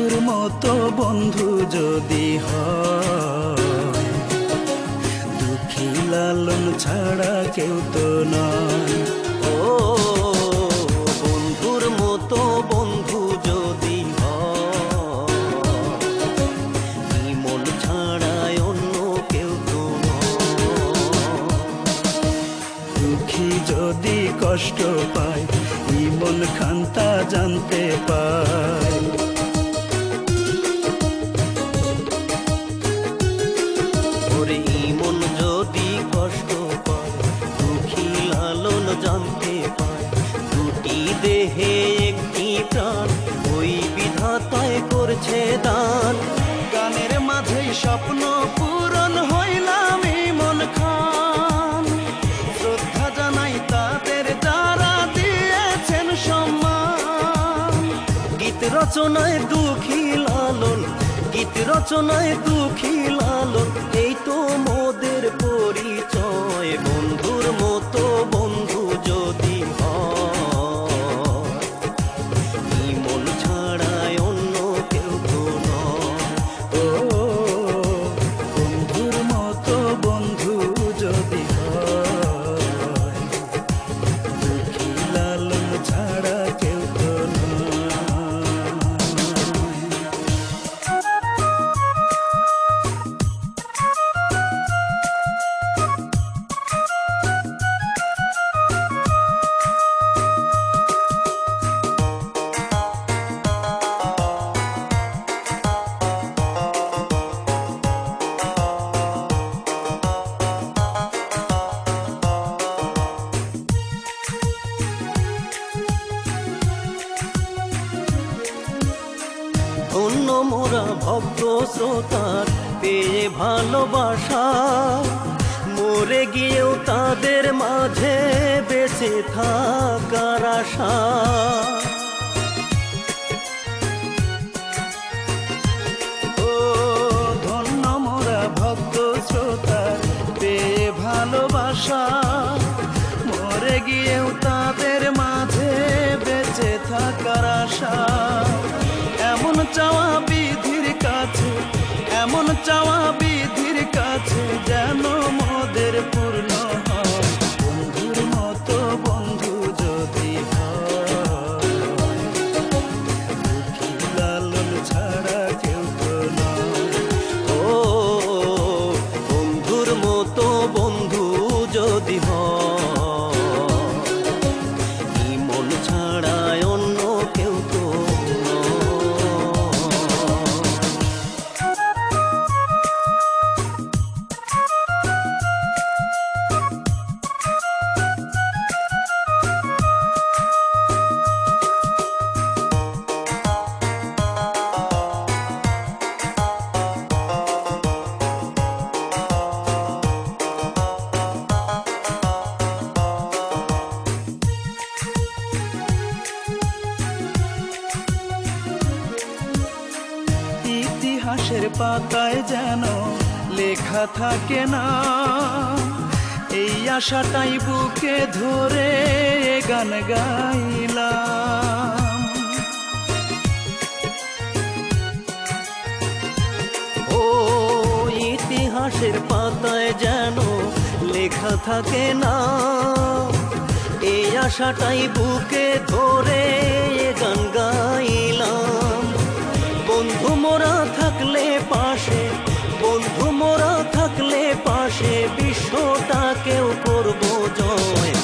বন্ধুর মতো বন্ধু যদি হয় দুঃখী লালন ছাড়া কেউ তো নয়। ও বন্ধুর মতো বন্ধু যদি হয়, মন ছাড়ায় অন্য কেউ তো দুঃখী যদি কষ্ট পায় ইমন খান্তা জানতে পায়। করছে দান। গানের মাঝেই স্বপ্ন পূরণ হইলাম মন খান। শ্রদ্ধা জানাই তাদের যারা দিয়েছেন সম্মান। গীত রচনায় দুঃখী লালন, গীত রচনায় দুঃখী লালন, এই তো মোদের ভক্ত শ্রোতার পেয়ে ভালোবাসা। মরে গিয়েও তাদের মাঝে বেঁচে থাকার আশা। ভালোবাসা। মরে গিয়েও তাদের মতো বন্ধু যদি হয়। ইতিহাসের পাতায় যেন লেখা থাকে না। এই আশাটাই বুকে ধরে গান গাইলাম। ও ইতিহাসের পাতায় যেন লেখা থাকে না। এই আশাটাই বুকে ধরে কেউ করবো জয়